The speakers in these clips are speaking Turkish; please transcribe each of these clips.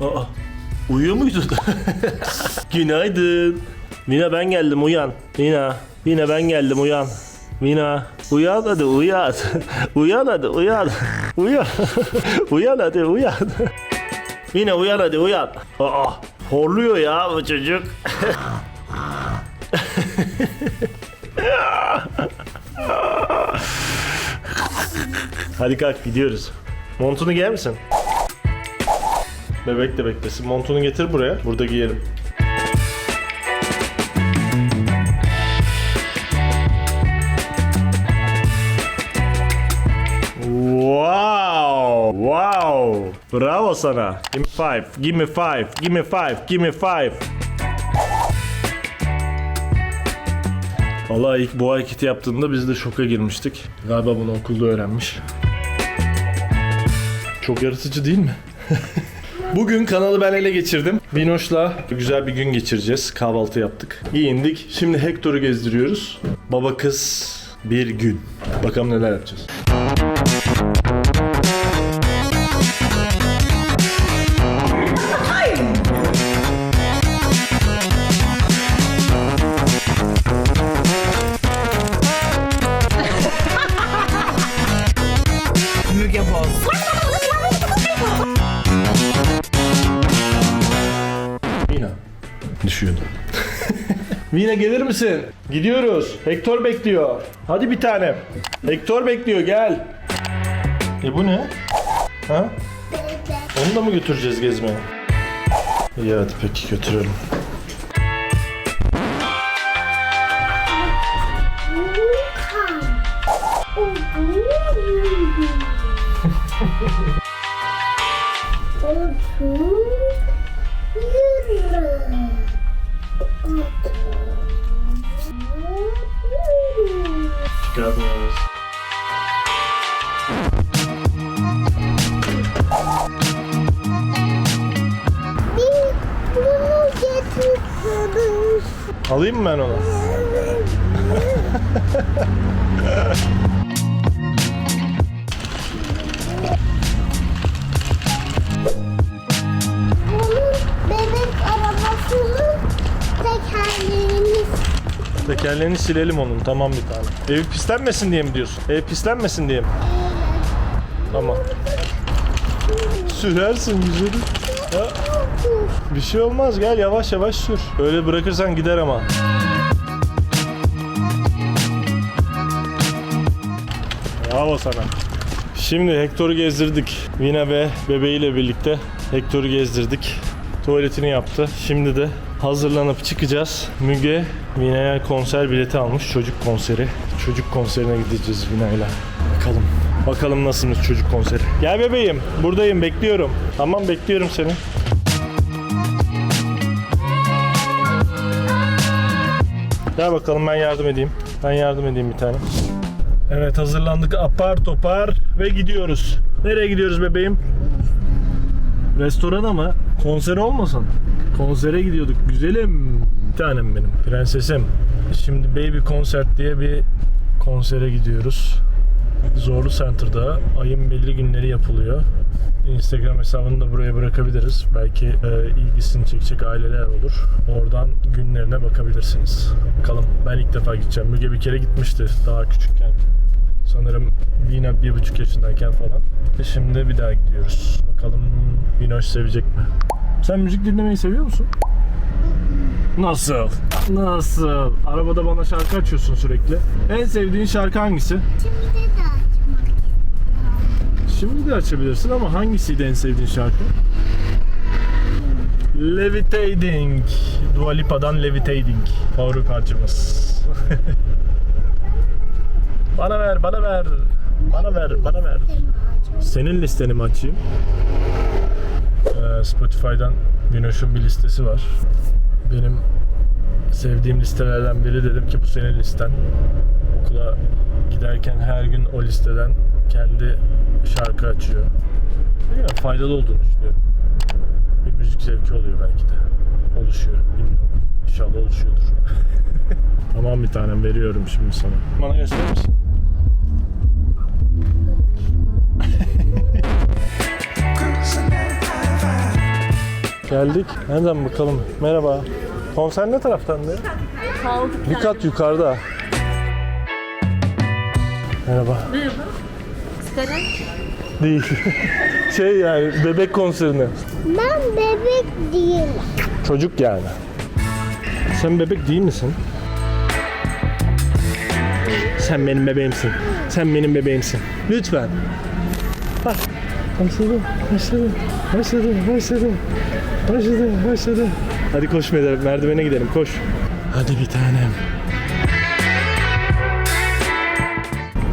Aa, uyuyor muydun? Günaydın. Mina ben geldim uyan. Mina. Mina ben geldim uyan. Mina. Uyan hadi uyan. uyan hadi uyan. Uyan. uyan hadi uyan. Mina uyan hadi uyan. Aa, horluyor ya bu çocuk. Hadi kalk gidiyoruz. Montunu giyer misin? Bebek de beklesin. Montunu getir buraya. Burada giyelim. Wow! Wow! Bravo sana. Give me five. Give me five. Give me five. Give me five. Valla ilk bu hareketi yaptığında biz de şoka girmiştik. Galiba bunu okulda öğrenmiş. Çok yaratıcı değil mi? Bugün kanalı ben ele geçirdim. Binoş'la güzel bir gün geçireceğiz. Kahvaltı yaptık. Giyindik. Şimdi Hector'u gezdiriyoruz. Baba kız bir gün. Bakalım neler yapacağız. Mina gelir misin? Gidiyoruz. Hector bekliyor. Hadi bir tane. Hector bekliyor gel. E bu ne? Ha? Onu da mı götüreceğiz gezmeye? İyi hadi peki götürelim. Bunu getirdim. Alayım mı ben onu? Tekerleğini silelim onun tamam bir tane. Ev pislenmesin diye mi diyorsun? Ev pislenmesin diye mi? Tamam. Sürersin güzelim. Ya, bir şey olmaz gel yavaş yavaş sür. Öyle bırakırsan gider ama. Bravo sana. Şimdi Hector'u gezdirdik. Vina ve bebeğiyle birlikte Hector'u gezdirdik. Tuvaletini yaptı. Şimdi de hazırlanıp çıkacağız. Müge Vina'ya konser bileti almış. Çocuk konseri. Çocuk konserine gideceğiz Vina'yla. Bakalım. Bakalım nasılmış çocuk konseri. Gel bebeğim. Buradayım. Bekliyorum. Tamam bekliyorum seni. Gel bakalım ben yardım edeyim. Ben yardım edeyim bir tane. Evet hazırlandık apar topar ve gidiyoruz. Nereye gidiyoruz bebeğim? Restorana mı? Konser olmasın? Konsere gidiyorduk güzelim. Bir tanem benim prensesim. Şimdi Baby Concert diye bir konsere gidiyoruz. Zorlu Center'da ayın belli günleri yapılıyor. Instagram hesabını da buraya bırakabiliriz. Belki e, ilgisini çekecek aileler olur. Oradan günlerine bakabilirsiniz. Bakalım ben ilk defa gideceğim. Müge bir kere gitmişti daha küçükken. Sanırım Vina bir buçuk yaşındayken falan. Şimdi bir daha gidiyoruz. Bakalım Vinoş sevecek mi? Sen müzik dinlemeyi seviyor musun? Nasıl? Nasıl? Arabada bana şarkı açıyorsun sürekli. En sevdiğin şarkı hangisi? şimdi de açmak. Şimdi de açabilirsin ama hangisiydi en sevdiğin şarkı? Levitating. Dua Lipa'dan Levitating. Favori parçamız. bana ver, bana ver. Bana ver, bana ver. Senin listeni mi açayım? Ee, Spotify'dan Güneş'in bir listesi var. Benim sevdiğim listelerden biri dedim ki bu senin listen. Okula giderken her gün o listeden kendi şarkı açıyor. Bilmiyorum, faydalı olduğunu düşünüyorum. Bir müzik zevki oluyor belki de. Oluşuyor. Bilmiyorum. İnşallah oluşuyordur. tamam bir tanem veriyorum şimdi sana. Bana gösterir misin? Geldik. Nereden bakalım? Merhaba. Konser ne taraftandı? Bir kat yukarıda. Merhaba. Siteden Değil. şey yani bebek konserine. Ben bebek değilim. Çocuk yani. Sen bebek değil misin? Sen benim bebeğimsin. Sen benim bebeğimsin. Lütfen. Başladı, başladı, başladı, başladı, başladı, başladı. Hadi koş merdiven- merdivene gidelim, koş. Hadi bir tanem.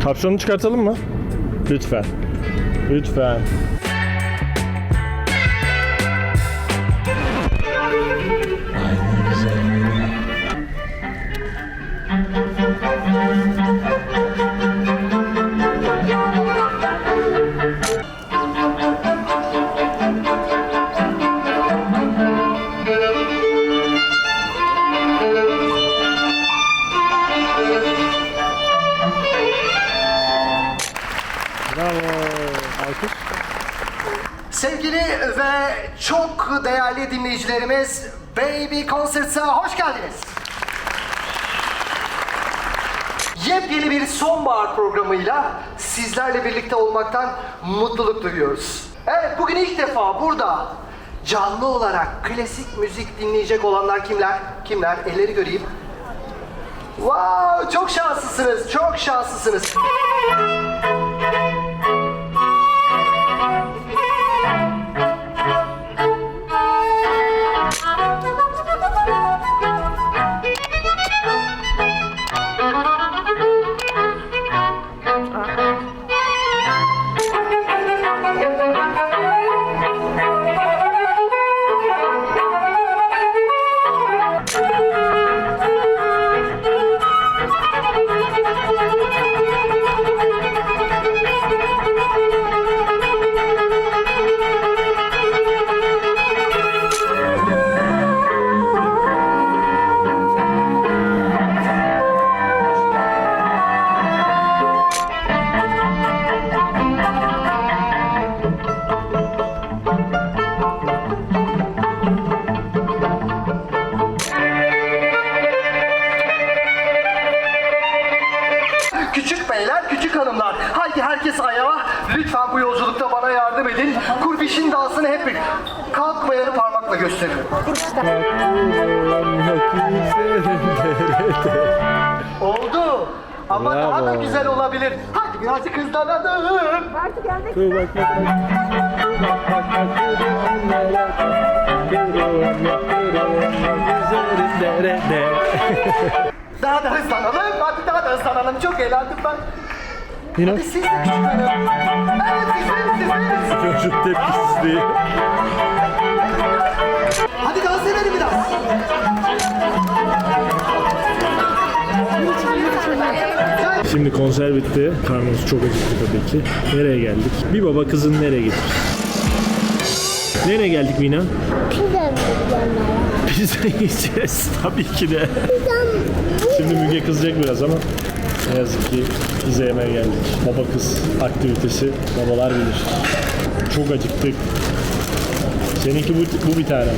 Kapşonu çıkartalım mı? Lütfen. Lütfen. Ay ne güzel. Sevgili ve çok değerli dinleyicilerimiz Baby Concerts'a hoş geldiniz. Yepyeni bir sonbahar programıyla sizlerle birlikte olmaktan mutluluk duyuyoruz. Evet bugün ilk defa burada canlı olarak klasik müzik dinleyecek olanlar kimler? Kimler? Elleri göreyim. Wow, çok şanslısınız, çok şanslısınız. Lütfen bu yolculukta bana yardım edin. Kurbişin dansını hep bir kalkmayanı parmakla gösterin. Oldu. Ama daha da Bravo. güzel olabilir. Hadi birazcık hızlanalım. Daha da hızlanalım. Hadi daha da hızlanalım. Çok eğlendim ben. Yine Hadi siz de. Evet çocuk tepkisizliği. Hadi dans edelim biraz. Şimdi konser bitti. Karnımız çok acıktı tabii ki. Nereye geldik? Bir baba kızın nereye getirir? Nereye geldik Mina? Pizza Pizza yiyeceğiz tabii ki de. Şimdi Müge kızacak biraz ama ne yazık ki pizza yemeye geldik. Baba kız aktivitesi babalar bilir. Çok acıktık. Seninki bu, bu bir tane.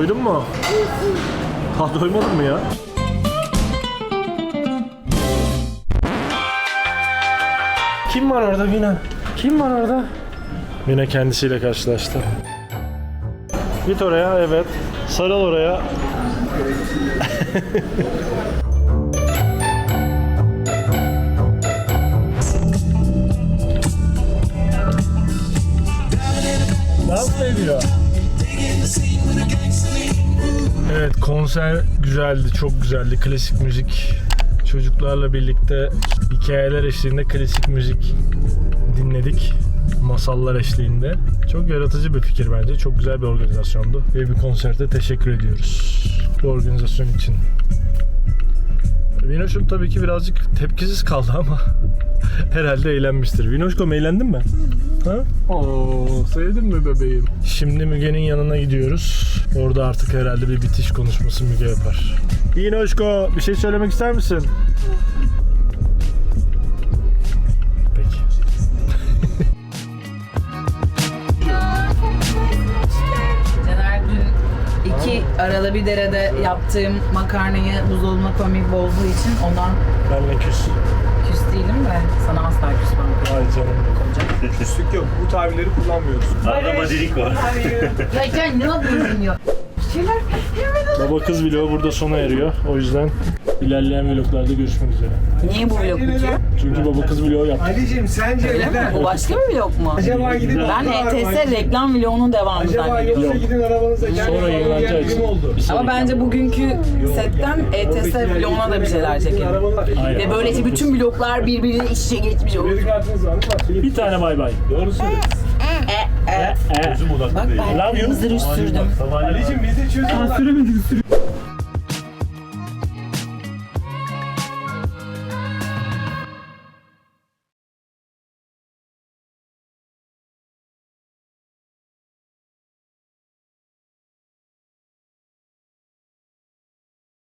Doydun mu? Ha doymadın mı ya? Kim var orada Mina? Kim var orada? Mina kendisiyle karşılaştı. Git oraya evet. Sarıl oraya. Mı ediyor? Evet konser güzeldi, çok güzeldi. Klasik müzik. Çocuklarla birlikte hikayeler eşliğinde klasik müzik dinledik. Masallar eşliğinde. Çok yaratıcı bir fikir bence. Çok güzel bir organizasyondu. Ve bir konserde teşekkür ediyoruz bu organizasyon için. Vinoş'um tabii ki birazcık tepkisiz kaldı ama herhalde eğlenmiştir. Vinoşkom eğlendin mi? Ha? Oo, sevdin mi bebeğim? Şimdi Müge'nin yanına gidiyoruz. Orada artık herhalde bir bitiş konuşması Müge yapar. Vinoşko bir şey söylemek ister misin? İki arada bir derede yaptığım makarnayı buzdolabına koymayı bozduğu için ondan Benle küs. küs değilim de sana asla küsmem. Ay canım. Küslük yok. Bu tabirleri kullanmıyoruz. Adama delik var. Ya sen ne yapıyorsun ya? Şeyler hemen Baba kız vlogu burada sona eriyor. O yüzden ilerleyen vloglarda görüşmek üzere. Niye bu vlog bitiyor? Çünkü baba kız vlogu yaptık. Ali'cim sence Öyle mi? neden? Bu başka bir vlog mu? Acaba gidip Ben ETS reklam vlogunun devamı Acaba zannediyorum. yoksa gidin arabanıza gelin Sonra falan yayınlanacağı diyen biri için. mi oldu? bir Ama sonraki- bence bugünkü setten ETS vloguna da bir şeyler çekelim. Aynen. Ve böylece bütün bloklar birbirine iç içe geçmiş olur. Kredi kartınız var mı? Bak, Bir tane bay bay. Doğru söylüyorsun. Gözüm odaklı Bak değil. ben Love you. hızır sürdüm. Sabahleyin Ali'cim bizi çözün.